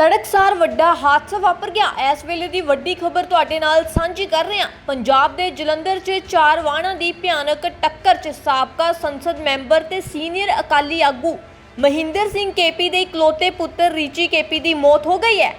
ਤੜਕਸਾਰ ਵੱਡਾ ਹਾਦਸਾ ਵਾਪਰ ਗਿਆ। ਇਸ ਵੇਲੇ ਦੀ ਵੱਡੀ ਖਬਰ ਤੁਹਾਡੇ ਨਾਲ ਸਾਂਝੀ ਕਰ ਰਹੇ ਹਾਂ। ਪੰਜਾਬ ਦੇ ਜਲੰਧਰ 'ਚ ਚਾਰ ਵਾਹਨਾਂ ਦੀ ਭਿਆਨਕ ਟੱਕਰ 'ਚ ਸਾਬਕਾ ਸੰਸਦ ਮੈਂਬਰ ਤੇ ਸੀਨੀਅਰ ਅਕਾਲੀ ਆਗੂ ਮਹਿੰਦਰ ਸਿੰਘ ਕੇਪੀ ਦੇ ਇਕਲੌਤੇ ਪੁੱਤਰ ਰੀਚੀ ਕੇਪੀ ਦੀ ਮੌਤ ਹੋ ਗਈ ਹੈ।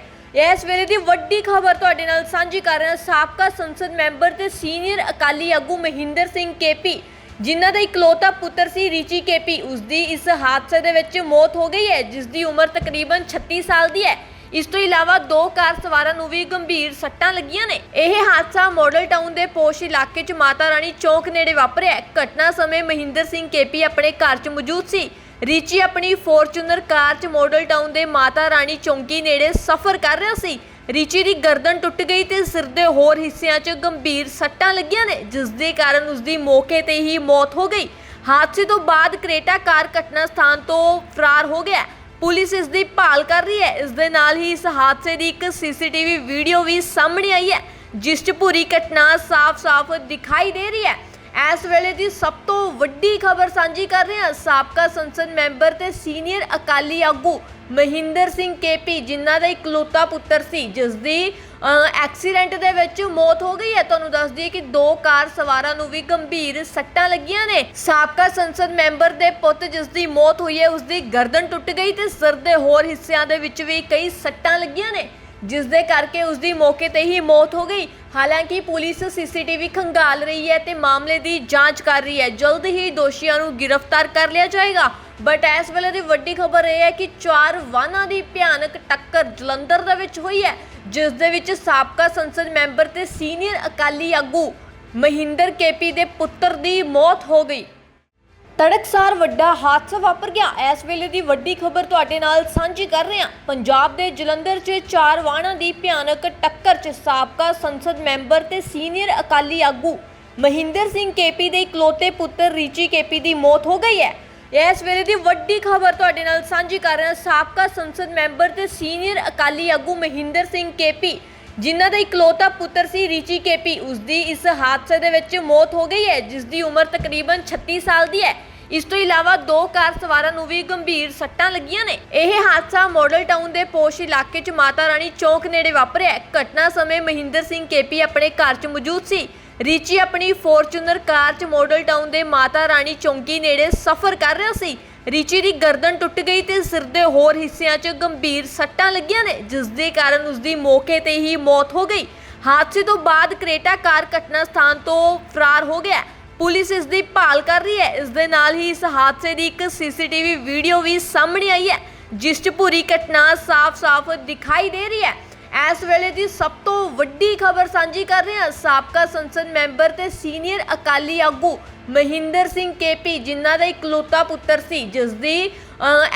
ਇਸ ਵੇਲੇ ਦੀ ਵੱਡੀ ਖਬਰ ਤੁਹਾਡੇ ਨਾਲ ਸਾਂਝੀ ਕਰ ਰਹੇ ਹਾਂ। ਸਾਬਕਾ ਸੰਸਦ ਮੈਂਬਰ ਤੇ ਸੀਨੀਅਰ ਅਕਾਲੀ ਆਗੂ ਮਹਿੰਦਰ ਸਿੰਘ ਕੇਪੀ, ਜਿਨ੍ਹਾਂ ਦਾ ਇਕਲੌਤਾ ਪੁੱਤਰ ਸੀ ਰੀਚੀ ਕੇਪੀ ਉਸ ਦੀ ਇਸ ਹਾਦਸੇ ਦੇ ਵਿੱਚ ਮੌਤ ਹੋ ਗਈ ਹੈ ਜਿਸ ਦੀ ਉਮਰ ਤਕਰੀਬਨ 36 ਸਾਲ ਦੀ ਹੈ। ਇਸ ਤੋਂ ਇਲਾਵਾ ਦੋ ਕਾਰ ਸਵਾਰਾਂ ਨੂੰ ਵੀ ਗੰਭੀਰ ਸੱਟਾਂ ਲੱਗੀਆਂ ਨੇ। ਇਹ ਹਾਦਸਾ ਮਾਡਲ ਟਾਊਨ ਦੇ ਪੋਸ਼ ਇਲਾਕੇ 'ਚ ਮਾਤਾ ਰਾਣੀ ਚੌਕ ਨੇੜੇ ਵਾਪਰਿਆ ਘਟਨਾ ਸਮੇਂ ਮਹਿੰਦਰ ਸਿੰਘ ਕੇਪੀ ਆਪਣੇ ਘਰ 'ਚ ਮੌਜੂਦ ਸੀ। ਰਿਚੀ ਆਪਣੀ ਫੋਰਚੂਨਰ ਕਾਰ 'ਚ ਮਾਡਲ ਟਾਊਨ ਦੇ ਮਾਤਾ ਰਾਣੀ ਚੌਂਕੀ ਨੇੜੇ ਸਫ਼ਰ ਕਰ ਰਿਹਾ ਸੀ। ਰਿਚੀ ਦੀ ਗਰਦਨ ਟੁੱਟ ਗਈ ਤੇ ਸਿਰ ਦੇ ਹੋਰ ਹਿੱਸਿਆਂ 'ਚ ਗੰਭੀਰ ਸੱਟਾਂ ਲੱਗੀਆਂ ਨੇ, ਜਿਸ ਦੇ ਕਾਰਨ ਉਸ ਦੀ ਮੌਕੇ ਤੇ ਹੀ ਮੌਤ ਹੋ ਗਈ। ਹਾਦਸੇ ਤੋਂ ਬਾਅਦ ਕਰੇਟਾ ਕਾਰ ਘਟਨਾ ਸਥਾਨ ਤੋਂ ਫਰਾਰ ਹੋ ਗਿਆ ਪੁਲਿਸ ਇਸ ਦੀ ਭਾਲ ਕਰ ਰਹੀ ਹੈ। ਇਸ ਦੇ ਨਾਲ ਹੀ ਇਸ ਹਾਦਸੇ ਦੀ ਇੱਕ ਸੀਸੀਟੀਵੀ ਵੀਡੀਓ ਵੀ ਸਾਹਮਣੇ ਆਈ ਹੈ, ਜਿਸ 'ਚ ਪੂਰੀ ਘਟਨਾ ਸਾਫ਼-ਸਾਫ਼ ਦਿਖਾਈ ਦੇ ਰਹੀ ਹੈ। ਇਸ ਵੇਲੇ ਦੀ ਸਭ ਤੋਂ ਵੱਡੀ ਖਬਰ ਸਾਂਝੀ ਕਰ ਰਹੇ ਹਾਂ ਸਾਬਕਾ ਸੰਸਦ ਮੈਂਬਰ ਤੇ ਸੀਨੀਅਰ ਅਕਾਲੀ ਆਗੂ ਮਹਿੰਦਰ ਸਿੰਘ ਕੇਪੀ, ਜਿਨ੍ਹਾਂ ਦਾ ਇਕਲੌਤਾ ਪੁੱਤਰ ਸੀ, ਜਿਸ ਦੀ ਐਕਸੀਡੈਂਟ ਦੇ ਵਿੱਚ ਮੌਤ ਹੋ ਗਈ ਹੈ। ਤੁਹਾਨੂੰ ਦੱਸ ਦਈਏ ਕਿ ਦੋ ਕਾਰ ਸਵਾਰਾਂ ਨੂੰ ਵੀ ਗੰਭੀਰ ਸੱਟਾਂ ਲੱਗੀਆਂ ਨੇ। ਸਾਬਕਾ ਸੰਸਦ ਮੈਂਬਰ ਦੇ ਪੁੱਤ ਜਿਸ ਦੀ ਮੌਤ ਹੋਈ ਹੈ, ਉਸ ਦੀ ਗਰਦਨ ਟੁੱਟ ਗਈ ਤੇ ਸਿਰ ਦੇ ਹੋਰ ਹਿੱਸਿਆਂ ਦੇ ਵਿੱਚ ਵੀ ਕਈ ਸੱਟਾਂ ਲੱਗੀਆਂ ਨੇ। ਜਿਸ ਦੇ ਕਰਕੇ ਉਸ ਦੀ ਮੌਕੇ ਤੇ ਹੀ ਮੌਤ ਹੋ ਗਈ। ਹਾਲਾਂਕਿ ਪੁਲਿਸ ਸੀਸੀਟੀਵੀ ਖੰਗਾਲ ਰਹੀ ਹੈ ਤੇ ਮਾਮਲੇ ਦੀ ਜਾਂਚ ਕਰ ਰਹੀ ਹੈ। ਜਲਦ ਹੀ ਦੋਸ਼ੀਆਂ ਨੂੰ ਗ੍ਰਿਫਤਾਰ ਕਰ ਲਿਆ ਜਾਏਗਾ। ਬਟ ਇਸ ਵੇਲੇ ਦੀ ਵੱਡੀ ਖਬਰ ਇਹ ਹੈ ਕਿ ਚਾਰ ਵਾਹਨਾਂ ਦੀ ਭਿਆਨਕ ਟੱਕਰ ਜਲੰਧਰ ਦੇ ਵਿੱਚ ਹੋਈ ਹੈ, ਜਿਸ ਦੇ ਵਿੱਚ ਸਾਬਕਾ ਸੰਸਦ ਮੈਂਬਰ ਤੇ ਸੀਨੀਅਰ ਅਕਾਲੀ ਆਗੂ ਮਹਿੰਦਰ ਕੇਪੀ ਦੇ ਪੁੱਤਰ ਦੀ ਮੌਤ ਹੋ ਗਈ। ਤੜਕਸਾਰ ਵੱਡਾ ਹਾਦਸਾ ਵਾਪਰ ਗਿਆ। ਇਸ ਵੇਲੇ ਦੀ ਵੱਡੀ ਖਬਰ ਤੁਹਾਡੇ ਨਾਲ ਸਾਂਝੀ ਕਰ ਰਹੇ ਹਾਂ। ਪੰਜਾਬ ਦੇ ਜਲੰਧਰ 'ਚ ਚਾਰ ਵਾਹਨਾਂ ਦੀ ਭਿਆਨਕ ਟੱਕਰ 'ਚ ਸਾਬਕਾ ਸੰਸਦ ਮੈਂਬਰ ਤੇ ਸੀਨੀਅਰ ਅਕਾਲੀ ਆਗੂ ਮਹਿੰਦਰ ਸਿੰਘ ਕੇਪੀ ਦੇ ਇਕਲੌਤੇ ਪੁੱਤਰ ਰੀਚੀ ਕੇਪੀ ਦੀ ਮੌਤ ਹੋ ਗਈ ਹੈ। ਇਸ ਵੇਲੇ ਦੀ ਵੱਡੀ ਖਬਰ ਤੁਹਾਡੇ ਨਾਲ ਸਾਂਝੀ ਕਰ ਰਹੇ ਹਾਂ। ਸਾਬਕਾ ਸੰਸਦ ਮੈਂਬਰ ਤੇ ਸੀਨੀਅਰ ਅਕਾਲੀ ਆਗੂ ਮਹਿੰਦਰ ਸਿੰਘ ਕੇਪੀ, ਜਿਨ੍ਹਾਂ ਦਾ ਇਕਲੌਤਾ ਪੁੱਤਰ ਸੀ ਰੀਚੀ ਕੇਪੀ ਉਸ ਦੀ ਇਸ ਹਾਦਸੇ ਦੇ ਵਿੱਚ ਮੌਤ ਹੋ ਗਈ ਹੈ ਜਿਸ ਦੀ ਉਮਰ ਤਕਰੀਬਨ 36 ਸਾਲ ਦੀ ਹੈ। ਇਸ ਤੋਂ ਇਲਾਵਾ ਦੋ ਕਾਰ ਸਵਾਰਾਂ ਨੂੰ ਵੀ ਗੰਭੀਰ ਸੱਟਾਂ ਲੱਗੀਆਂ ਨੇ। ਇਹ ਹਾਦਸਾ ਮਾਡਲ ਟਾਊਨ ਦੇ ਪੋਸ਼ ਇਲਾਕੇ 'ਚ ਮਾਤਾ ਰਾਣੀ ਚੌਕ ਨੇੜੇ ਵਾਪਰਿਆ ਘਟਨਾ ਸਮੇਂ ਮਹਿੰਦਰ ਸਿੰਘ ਕੇਪੀ ਆਪਣੇ ਘਰ 'ਚ ਮੌਜੂਦ ਸੀ। ਰਿਚੀ ਆਪਣੀ ਫੋਰਚੂਨਰ ਕਾਰ 'ਚ ਮਾਡਲ ਟਾਊਨ ਦੇ ਮਾਤਾ ਰਾਣੀ ਚੌਂਕੀ ਨੇੜੇ ਸਫ਼ਰ ਕਰ ਰਿਹਾ ਸੀ। ਰਿਚੀ ਦੀ ਗਰਦਨ ਟੁੱਟ ਗਈ ਤੇ ਸਿਰ ਦੇ ਹੋਰ ਹਿੱਸਿਆਂ 'ਚ ਗੰਭੀਰ ਸੱਟਾਂ ਲੱਗੀਆਂ ਨੇ, ਜਿਸ ਦੇ ਕਾਰਨ ਉਸ ਦੀ ਮੌਕੇ ਤੇ ਹੀ ਮੌਤ ਹੋ ਗਈ। ਹਾਦਸੇ ਤੋਂ ਬਾਅਦ ਕਰੇਟਾ ਕਾਰ ਘਟਨਾ ਸਥਾਨ ਤੋਂ ਫਰਾਰ ਹੋ ਗਿਆ ਪੁਲਿਸ ਇਸ ਦੀ ਭਾਲ ਕਰ ਰਹੀ ਹੈ। ਇਸ ਦੇ ਨਾਲ ਹੀ ਇਸ ਹਾਦਸੇ ਦੀ ਇੱਕ ਸੀਸੀਟੀਵੀ ਵੀਡੀਓ ਵੀ ਸਾਹਮਣੇ ਆਈ ਹੈ, ਜਿਸ 'ਚ ਪੂਰੀ ਘਟਨਾ ਸਾਫ਼-ਸਾਫ਼ ਦਿਖਾਈ ਦੇ ਰਹੀ ਹੈ। ਇਸ ਵੇਲੇ ਦੀ ਸਭ ਤੋਂ ਵੱਡੀ ਖਬਰ ਸਾਂਝੀ ਕਰ ਰਹੇ ਹਾਂ ਸਾਬਕਾ ਸੰਸਦ ਮੈਂਬਰ ਤੇ ਸੀਨੀਅਰ ਅਕਾਲੀ ਆਗੂ ਮਹਿੰਦਰ ਸਿੰਘ ਕੇਪੀ, ਜਿਨ੍ਹਾਂ ਦਾ ਇਕਲੌਤਾ ਪੁੱਤਰ ਸੀ, ਜਿਸ ਦੀ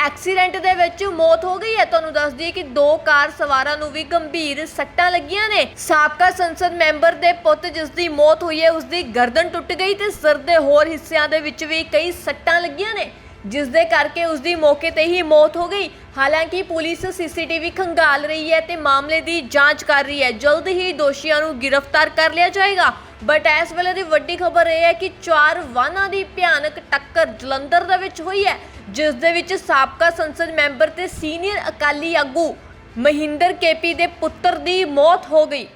ਐਕਸੀਡੈਂਟ ਦੇ ਵਿੱਚ ਮੌਤ ਹੋ ਗਈ ਹੈ। ਤੁਹਾਨੂੰ ਦੱਸ ਦਈਏ ਕਿ ਦੋ ਕਾਰ ਸਵਾਰਾਂ ਨੂੰ ਵੀ ਗੰਭੀਰ ਸੱਟਾਂ ਲੱਗੀਆਂ ਨੇ। ਸਾਬਕਾ ਸੰਸਦ ਮੈਂਬਰ ਦੇ ਪੁੱਤ ਜਿਸ ਦੀ ਮੌਤ ਹੋਈ ਹੈ, ਉਸ ਦੀ ਗਰਦਨ ਟੁੱਟ ਗਈ ਤੇ ਸਿਰ ਦੇ ਹੋਰ ਹਿੱਸਿਆਂ ਦੇ ਵਿੱਚ ਵੀ ਕਈ ਸੱਟਾਂ ਲੱਗੀਆਂ ਨੇ। ਜਿਸ ਦੇ ਕਰਕੇ ਉਸ ਦੀ ਮੌਕੇ ਤੇ ਹੀ ਮੌਤ ਹੋ ਗਈ। ਹਾਲਾਂਕਿ ਪੁਲਿਸ ਸੀਸੀਟੀਵੀ ਖੰਗਾਲ ਰਹੀ ਹੈ ਤੇ ਮਾਮਲੇ ਦੀ ਜਾਂਚ ਕਰ ਰਹੀ ਹੈ। ਜਲਦ ਹੀ ਦੋਸ਼ੀਆਂ ਨੂੰ ਗ੍ਰਿਫਤਾਰ ਕਰ ਲਿਆ ਜਾਏਗਾ। ਬਟ ਇਸ ਵੇਲੇ ਦੀ ਵੱਡੀ ਖਬਰ ਇਹ ਹੈ ਕਿ ਚਾਰ ਵਾਹਨਾਂ ਦੀ ਭਿਆਨਕ ਟੱਕਰ ਜਲੰਧਰ ਦੇ ਵਿੱਚ ਹੋਈ ਹੈ, ਜਿਸ ਦੇ ਵਿੱਚ ਸਾਬਕਾ ਸੰਸਦ ਮੈਂਬਰ ਤੇ ਸੀਨੀਅਰ ਅਕਾਲੀ ਆਗੂ ਮਹਿੰਦਰ ਕੇਪੀ ਦੇ ਪੁੱਤਰ ਦੀ ਮੌਤ ਹੋ ਗਈ।